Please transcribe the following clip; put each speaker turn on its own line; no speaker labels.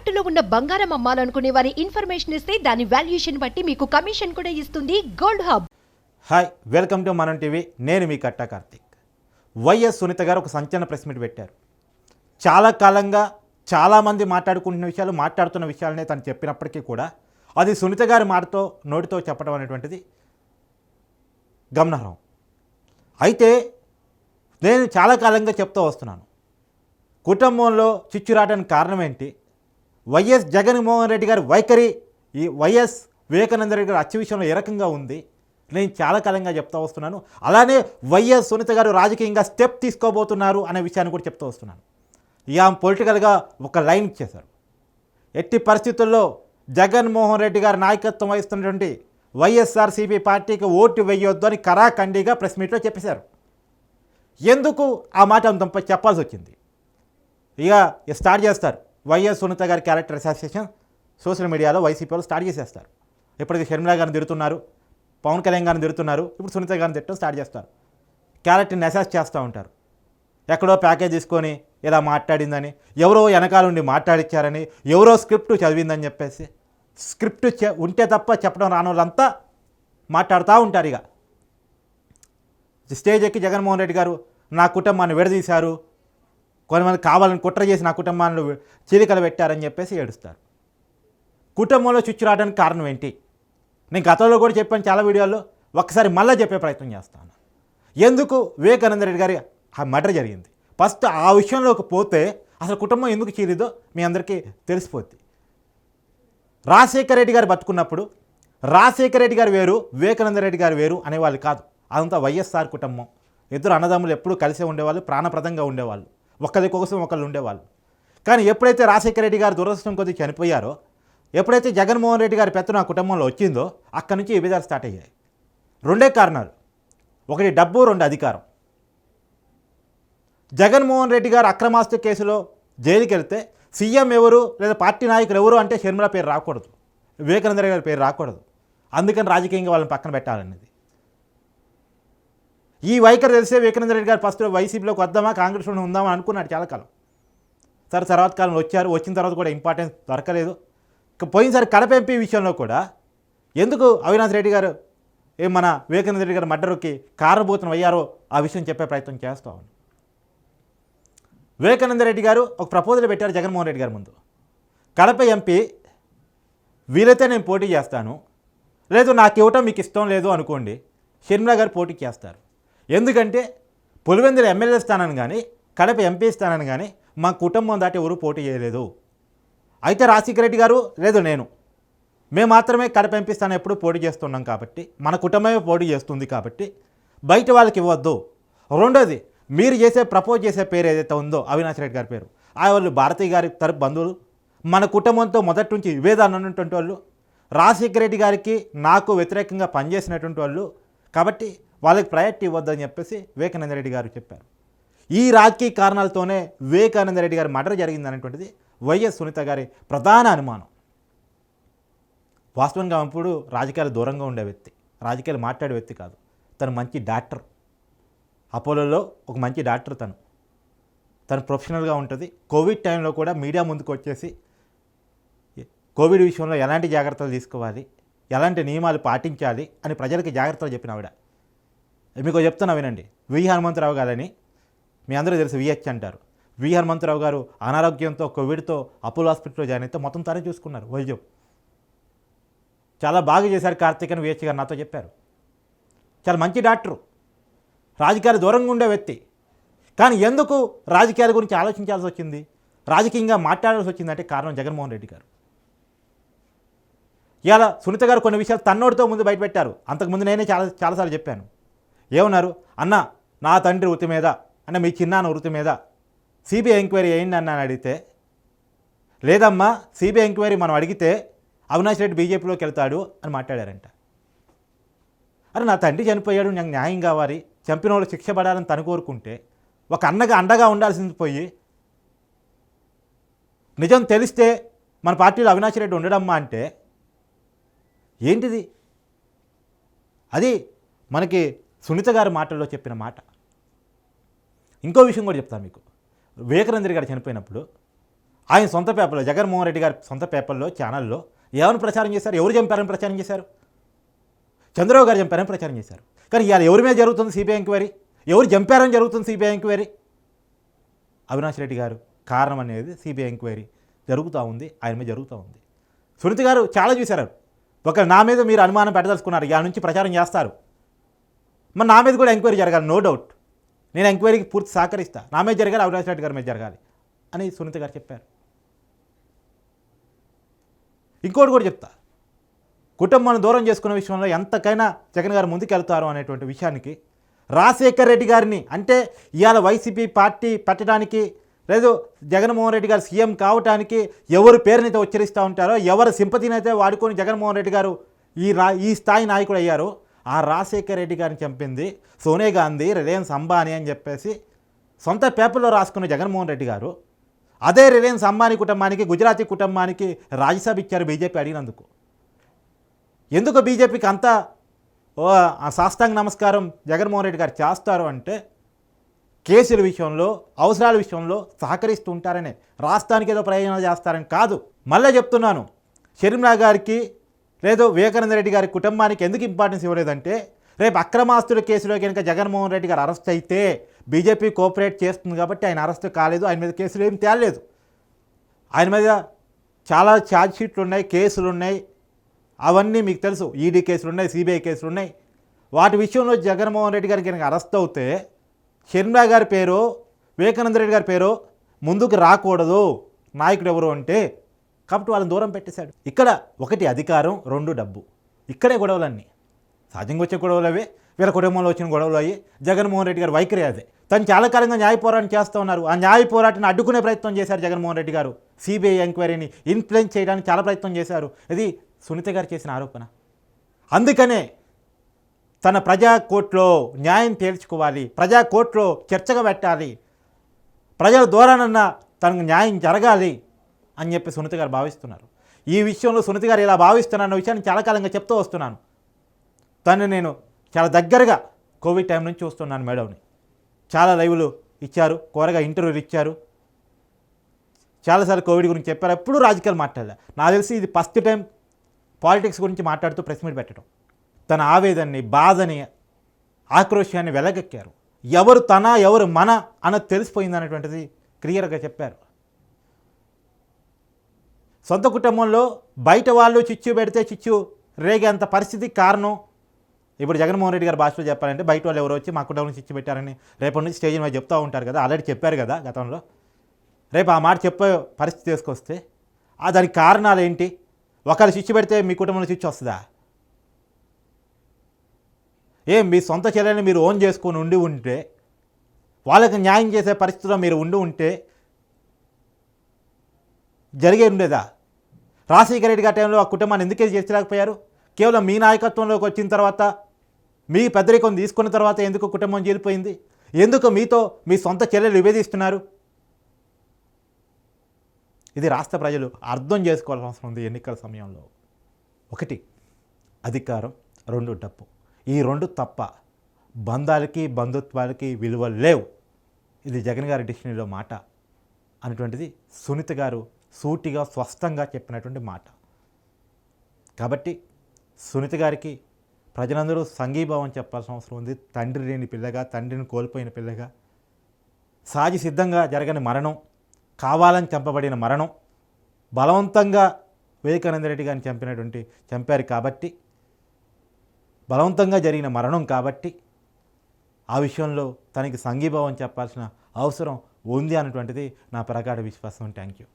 తాకట్టులో ఉన్న బంగారం అమ్మాలనుకునే వారి ఇన్ఫర్మేషన్ ఇస్తే దాని వాల్యుయేషన్ బట్టి మీకు కమిషన్ కూడా ఇస్తుంది gold hub.
Hi welcome to Manam TV. నేను మీ కట్టా కార్తీక్. వైఎస్ సునీత గారు ఒక సంచలన ప్రెస్ మీట్ పెట్టారు. చాలా కాలంగా చాలామంది మాట్లాడుకుంటున్న విషయాలు మాట్లాడుతున్న విషయాలనే తను చెప్పినప్పటికీ కూడా అది సునీత గారి మాటతో నోటితో చెప్పడం అనేటువంటిది గమనార్హం. అయితే నేను చాలా కాలంగా చెప్తూ వస్తున్నాను. కుటుంబంలో చిచ్చు రావడానికి కారణం ఏంటి? వైఎస్ జగన్మోహన్ రెడ్డి గారి వైఖరి ఈ వైఎస్ వివేకానంద రెడ్డి గారి అచ్చ విషయంలో ఏ రకంగా ఉంది? నేను చాలా కాలంగా చెప్తా వస్తున్నాను. అలానే వైఎస్ సునీత గారు రాజకీయంగా స్టెప్ తీసుకోబోతున్నారు అనే విషయాన్ని కూడా చెప్తూ వస్తున్నాను. ఇక ఆమె పొలిటికల్గా ఒక లైన్ ఇచ్చేశారు. ఎట్టి పరిస్థితుల్లో జగన్మోహన్ రెడ్డి గారి నాయకత్వం వహిస్తున్నటువంటి వైఎస్ఆర్సీపీ పార్టీకి ఓటు వేయొద్దు అని కరాఖండిగా ప్రెస్ మీట్లో చెప్పేశారు. ఎందుకు ఆ మాట అంత చెప్పాల్సి వచ్చింది? ఇక స్టార్ట్ చేస్తారు. వైఎస్ సునీత గారి క్యారెక్టర్ అసోసియేషన్ సోషల్ మీడియాలో వైసీపీ వాళ్ళు స్టార్ట్ చేసేస్తారు. ఇప్పటికి షర్మిలా గారిని తిడుతున్నారు పవన్ కళ్యాణ్ గారిని తిడుతున్నారు ఇప్పుడు సునీత గారిని తిట్టడం స్టార్ట్ చేస్తారు. క్యారెక్టర్ని అసెస్ చేస్తూ ఉంటారు. ఎక్కడో ప్యాకేజ్ తీసుకొని ఇలా మాట్లాడిందని ఎవరో వెనకాల ఉండి మాట్లాడిచ్చారని ఎవరో స్క్రిప్ట్ చదివిందని చెప్పేసి స్క్రిప్ట్ ఉంటే తప్ప చెప్పడం రాని వాళ్ళంతా మాట్లాడుతూ ఉంటారు ఇక. స్టేజ్ ఎక్కి జగన్మోహన్ రెడ్డి గారు నా కుటుంబాన్ని విడదీశారు కొంతమంది కావాలని కుట్ర చేసి నా కుటుంబాన్ని చీలికలు పెట్టారని చెప్పేసి ఏడుస్తారు. కుటుంబంలో చుచ్చు రావడానికి కారణం ఏంటి? నేను గతంలో కూడా చెప్పాను చాలా వీడియోల్లో ఒక్కసారి మళ్ళీ చెప్పే ప్రయత్నం చేస్తాను. ఎందుకు వివేకానంద రెడ్డి గారి ఆ మర్డర్ జరిగింది? ఫస్ట్ ఆ విషయంలోకి పోతే అసలు కుటుంబం ఎందుకు చీలిదో మీ అందరికీ తెలిసిపోద్ది. రాజశేఖర రెడ్డి గారు బతుకున్నప్పుడు రాజశేఖర రెడ్డి గారు వేరు వివేకానంద రెడ్డి గారు వేరు అనేవాళ్ళు కాదు. అదంతా వైఎస్ఆర్ కుటుంబం. ఇద్దరు అన్నదమ్ములు ఎప్పుడూ కలిసే ఉండేవాళ్ళు ప్రాణప్రదంగా ఉండేవాళ్ళు. ఒక్కరి కోసం ఒకళ్ళు ఉండేవాళ్ళు. కానీ ఎప్పుడైతే రాజశేఖర రెడ్డి గారు దురదృష్టం కొద్ది చనిపోయారో ఎప్పుడైతే జగన్మోహన్ రెడ్డి గారి పెత్తనం ఆ కుటుంబంలో వచ్చిందో అక్కడి నుంచి విభేదాలు విధాలు స్టార్ట్ అయ్యాయి. రెండే కారణాలు. ఒకటి డబ్బు రెండు అధికారం. జగన్మోహన్ రెడ్డి గారు అక్రమాస్తి కేసులో జైలుకి వెళ్తే సీఎం ఎవరు లేదా పార్టీ నాయకులు ఎవరు అంటే షర్మిల పేరు రాకూడదు. వివేకానంద గారి పేరు రాకూడదు. అందుకని రాజకీయంగా వాళ్ళని పక్కన పెట్టాలనేది ఈ వైఖరి తెలిసే వివేకానంద రెడ్డి గారు ఫస్ట్ వైసీపీలోకి వద్దామా కాంగ్రెస్లో ఉందామా అనుకున్నాడు చాలా కాలం. సరే తర్వాత కాలంలో వచ్చారు వచ్చిన తర్వాత కూడా ఇంపార్టెన్స్ దొరకలేదు. ఇక పోయినసారి కడప ఎంపీ విషయంలో కూడా ఎందుకు అవినాష్ రెడ్డి గారు ఏం మన వివేకానంద రెడ్డి గారు మర్డర్కి కారణభూతం అయ్యారో ఆ విషయం చెప్పే ప్రయత్నం చేస్తాం వివేకానంద రెడ్డి గారు ఒక ప్రపోజల్ పెట్టారు జగన్మోహన్ రెడ్డి గారి ముందు. కడప ఎంపీ వీలైతే నేను పోటీ చేస్తాను లేదు నాకు ఇవ్వటం మీకు ఇష్టం లేదు అనుకోండి షర్మిలా గారు పోటీ చేస్తారు. ఎందుకంటే పులివెందుల ఎమ్మెల్యే స్థానాన్ని కానీ కడప ఎంపీ స్థానాన్ని కానీ మా కుటుంబం దాటి ఎవరు పోటీ చేయలేదు. అయితే రాజశేఖర రెడ్డి గారు లేదు నేను. మేము మాత్రమే కడప ఎంపీ స్థానం ఎప్పుడు పోటీ చేస్తున్నాం కాబట్టి మన కుటుంబమే పోటీ చేస్తుంది కాబట్టి బయట వాళ్ళకి ఇవ్వద్దు. రెండోది మీరు చేసే ప్రపోజ్ చేసే పేరు ఏదైతే ఉందో అవినాష్ రెడ్డి గారి పేరు ఆ వాళ్ళు భారతీయ గారి తరపు బంధువులు. మన కుటుంబంతో మొదటి నుంచి విభేదాలు ఉన్నటువంటి వాళ్ళు రాజశేఖర రెడ్డి గారికి నాకు వ్యతిరేకంగా పనిచేసినటువంటి వాళ్ళు కాబట్టి వాళ్ళకి ప్రయారిటీ ఇవ్వద్దని చెప్పేసి వివేకానంద రెడ్డి గారు చెప్పారు. ఈ రాజకీయ కారణాలతోనే వివేకానంద రెడ్డి గారి మర్డర్ జరిగింది అనేటువంటిది వైఎస్ సునీత గారి ప్రధాన అనుమానం. వాస్తవంగా అప్పుడు రాజకీయాలు దూరంగా ఉండే వ్యక్తి రాజకీయాలు మాట్లాడే వ్యక్తి కాదు. తను మంచి డాక్టర్. అపోలోలో ఒక మంచి డాక్టర్ తను. తను ప్రొఫెషనల్గా ఉంటుంది. కోవిడ్ టైంలో కూడా మీడియా ముందుకు వచ్చేసి కోవిడ్ విషయంలో ఎలాంటి జాగ్రత్తలు తీసుకోవాలి? ఎలాంటి నియమాలు పాటించాలి అని ప్రజలకి జాగ్రత్తలు చెప్పిన ఆవిడ. మీకు చెప్తున్నా వినండి. వి. హనుమంతరావు గారని మీ అందరూ తెలుసు విహెచ్ అంటారు. వి. హనుమంతరావు గారు అనారోగ్యంతో కోవిడ్తో అపోలో హాస్పిటల్లో జాయిన్ అయితే మొత్తం తనే చూసుకున్నారు. వైద్యం చాలా బాగా చేశారు కార్తీక్ అని విహెచ్ గారు నాతో చెప్పారు. చాలా మంచి డాక్టరు. రాజకీయాలు దూరంగా ఉండే వ్యక్తి. కానీ ఎందుకు రాజకీయాల గురించి ఆలోచించాల్సి వచ్చింది? రాజకీయంగా మాట్లాడాల్సి వచ్చిందంటే కారణం జగన్మోహన్ రెడ్డి గారు. ఇవాళ సునీత గారు కొన్ని విషయాలు తన్నోడితో ముందు బయటపెట్టారు అంతకుముందు నేనే చాలా చాలాసార్లు చెప్పాను. ఏమన్నారు? అన్న నా తండ్రి వృత్తి మీద అంటే మీ చిన్నాన్న వృత్తి మీద సిబిఐ ఎంక్వైరీ అయింది అని అడిగితే లేదమ్మా సిబిఐ ఎంక్వైరీ మనం అడిగితే అవినాష్ రెడ్డి బీజేపీలోకి వెళ్తాడు అని మాట్లాడారంట. అరే నా తండ్రి చనిపోయాడు నాకు న్యాయం కావాలి చంపిన వాళ్ళు శిక్ష పడాలని తను కోరుకుంటే ఒక అన్నగా అండగా ఉండాల్సింది పోయి నిజం తెలిస్తే మన పార్టీలో అవినాష్ రెడ్డి ఉండడమ్మా అంటే ఏంటిది? అది మనకి సునీత గారి మాటల్లో చెప్పిన మాట. ఇంకో విషయం కూడా చెప్తాను మీకు. వివేకానంద గారు చనిపోయినప్పుడు ఆయన సొంత పేపర్లో జగన్మోహన్ రెడ్డి గారి సొంత పేపర్లో ఛానల్లో ఏమని ప్రచారం చేశారు? ఎవరు చంపారని ప్రచారం చేశారు? చంద్రబాబు గారు చంపారని ప్రచారం చేశారు. కానీ ఇవాళ ఎవరి మీద జరుగుతుంది సిబిఐ ఎంక్వైరీ? ఎవరు చంపారని జరుగుతుంది సిబిఐ ఎంక్వైరీ? అవినాష్ రెడ్డి గారు కారణం అనేది సిబిఐ ఎంక్వైరీ జరుగుతూ ఉంది ఆయన మీద జరుగుతూ ఉంది. సునీత గారు చాలా చూశారు. ఒక నా మీద మీరు అనుమానం పెట్టదలుచుకున్నారు ఇక నుంచి ప్రచారం చేస్తారు. మరి నా మీద కూడా ఎంక్వైరీ జరగాలి నో డౌట్. నేను ఎంక్వైరీకి పూర్తి సహకరిస్తా. నా మీద జరగాలి అవినాష్ రెడ్డి గారి మీద జరగాలి అని సునీత గారు చెప్పారు. ఇంకోటి కూడా చెప్తా. కుటుంబాన్ని దూరం చేసుకునే విషయంలో ఎంతకైనా జగన్ గారు ముందుకెళ్తారు అనేటువంటి విషయానికి రాజశేఖర్ రెడ్డి గారిని అంటే ఇవాళ వైసీపీ పార్టీ పెట్టడానికి లేదు జగన్మోహన్ రెడ్డి గారు సీఎం కావటానికి ఎవరు పేరునైతే ఉచ్చరిస్తూ ఉంటారో ఎవరు సింపతినైతే వాడుకొని జగన్మోహన్ రెడ్డి గారు ఈ రా ఈ స్థాయి నాయకుడు అయ్యారు ఆ రాజశేఖర్ రెడ్డి గారిని చంపింది సోనియా గాంధీ రిలయన్స్ అంబానీ అని చెప్పేసి సొంత పేపర్లో రాసుకున్న జగన్మోహన్ రెడ్డి గారు అదే రిలయన్స్ అంబానీ కుటుంబానికి గుజరాతీ కుటుంబానికి రాజ్యసభ ఇచ్చారు బీజేపీ అడిగినందుకు. ఎందుకు బీజేపీకి అంత ఓ, ఆ సాష్టాంగ నమస్కారం జగన్మోహన్ రెడ్డి గారు చేస్తారు అంటే కేసుల విషయంలో అవసరాల విషయంలో సహకరిస్తూ ఉంటారనే రాష్ట్రానికి ఏదో ప్రయోజనాలు చేస్తారని కాదు. మళ్ళీ చెప్తున్నాను షర్మిలా గారికి లేదు వివేకానంద రెడ్డి గారి కుటుంబానికి ఎందుకు ఇంపార్టెన్స్ ఇవ్వలేదంటే రేపు అక్రమాస్తుల కేసులో కనుక జగన్మోహన్ రెడ్డి గారు అరెస్ట్ అయితే బీజేపీ కోఆపరేట్ చేస్తుంది కాబట్టి ఆయన అరెస్ట్ కాలేదు ఆయన మీద కేసులు ఏం తేలలేదు. ఆయన మీద చాలా ఛార్జ్ షీట్లు ఉన్నాయి కేసులు ఉన్నాయి అవన్నీ మీకు తెలుసు ఈడీ కేసులు ఉన్నాయి సిబిఐ కేసులు ఉన్నాయి. వాటి విషయంలో జగన్మోహన్ రెడ్డి గారికి కనుక అరెస్ట్ అవుతే షర్మిలా గారి పేరు వివేకానంద రెడ్డి గారి పేరు ముందుకు రాకూడదు. నాయకుడు ఎవరు అంటే కాబట్టి వాళ్ళని దూరం పెట్టేశాడు. ఇక్కడ ఒకటి అధికారం రెండు డబ్బు. ఇక్కడే గొడవలన్నీ. సహజంగా వచ్చే గొడవలు అవే వీళ్ళ కుటుంబంలో వచ్చిన గొడవలు అయ్యి. జగన్మోహన్ రెడ్డి గారు వైఖరి అదే. తను చాలా కాలంగా న్యాయ పోరాటం చేస్తూ ఉన్నారు. ఆ న్యాయ పోరాటాన్ని అడ్డుకునే ప్రయత్నం చేశారు జగన్మోహన్ రెడ్డి గారు. సిబిఐ ఎంక్వైరీని ఇన్ఫ్లుయెన్స్ చేయడానికి చాలా ప్రయత్నం చేశారు. ఇది సునీత గారు చేసిన ఆరోపణ. అందుకనే తన ప్రజా కోర్టులో న్యాయం తేల్చుకోవాలి ప్రజా కోర్టులో చర్చగా పెట్టాలి ప్రజల ద్వారానన్నా తనకు న్యాయం జరగాలి అని చెప్పి సునీత గారు భావిస్తున్నారు. ఈ విషయంలో సునీత గారు ఇలా భావిస్తున్నారన్న విషయాన్ని చాలా కాలంగా చెప్తూ వస్తున్నాను. తను నేను చాలా దగ్గరగా కోవిడ్ టైం నుంచి చూస్తున్నాను మేడంని చాలా లైవ్లు ఇచ్చారు కోరగా ఇంటర్వ్యూలు ఇచ్చారు. చాలాసార్లు కోవిడ్ గురించి చెప్పారు ఎప్పుడూ రాజకీయాలు మాట్లాడలే. నాకు తెలిసి ఇది ఫస్ట్ టైం పాలిటిక్స్ గురించి మాట్లాడుతూ ప్రెస్ మీట్ పెట్టడం. తన ఆవేదనని బాధని ఆక్రోశాన్ని వెలగెక్కారు. ఎవరు తన ఎవరు మన అన్నది తెలిసిపోయింది అనేటువంటిది క్లియర్గా చెప్పారు. సొంత కుటుంబంలో బయట వాళ్ళు చిచ్చు పెడితే చిచ్చు రేగేంత పరిస్థితి కారణం. ఇప్పుడు జగన్మోహన్ రెడ్డి గారి భాషలో చెప్పాలంటే బయట వాళ్ళు ఎవరో వచ్చి మా కుటుంబం చిచ్చు పెట్టారని రేపటి నుంచి స్టేజ్ మీద చెప్తూ ఉంటారు కదా ఆల్రెడీ చెప్పారు కదా గతంలో. రేపు ఆ మాట చెప్పే పరిస్థితి తీసుకొస్తే ఆ దానికి కారణాలు ఏంటి? ఒకరు చిచ్చు పెడితే మీ కుటుంబంలో చిచ్చు వస్తుందా? ఏం మీ సొంత చర్యని మీరు ఓన్ చేసుకొని ఉండి ఉంటే వాళ్ళకి న్యాయం చేసే పరిస్థితిలో మీరు ఉండి ఉంటే జరిగే ఉండేదా? రాజశేఖర రెడ్డి గారి టైంలో ఆ కుటుంబాన్ని ఎందుకే చేర్చలేకపోయారు? కేవలం మీ నాయకత్వంలోకి వచ్చిన తర్వాత మీ పెద్దరికం తీసుకున్న తర్వాత ఎందుకు కుటుంబం చేరిపోయింది ఎందుకు మీతో మీ సొంత చర్యలు విభేదిస్తున్నారు? ఇది రాష్ట్ర ప్రజలు అర్థం చేసుకోవాల్సిన అవసరం ఉంది ఎన్నికల సమయంలో. ఒకటి అధికారం. రెండు డబ్బు. ఈ రెండు తప్ప బంధాలకి బంధుత్వాలకి విలువలు లేవు. ఇది జగన్ గారి డిక్షనరీలో మాట అనేటువంటిది సునీత గారు సూటిగా స్పష్టంగా చెప్పినటువంటి మాట. కాబట్టి సునీత గారికి ప్రజలందరూ సంఘీభావం చెప్పాల్సిన అవసరం ఉంది. తండ్రి లేని పిల్లగా తండ్రిని కోల్పోయిన పిల్లగా సాజి సిద్ధంగా జరగని మరణం కావాలని చంపబడిన మరణం బలవంతంగా వివేకానంద రెడ్డి గారిని చంపినటువంటి చంపారు కాబట్టి బలవంతంగా జరిగిన మరణం కాబట్టి ఆ విషయంలో తనకి సంఘీభావం చెప్పాల్సిన అవసరం ఉంది అన్నటువంటిది నా ప్రగాఢ విశ్వాసం. Thank you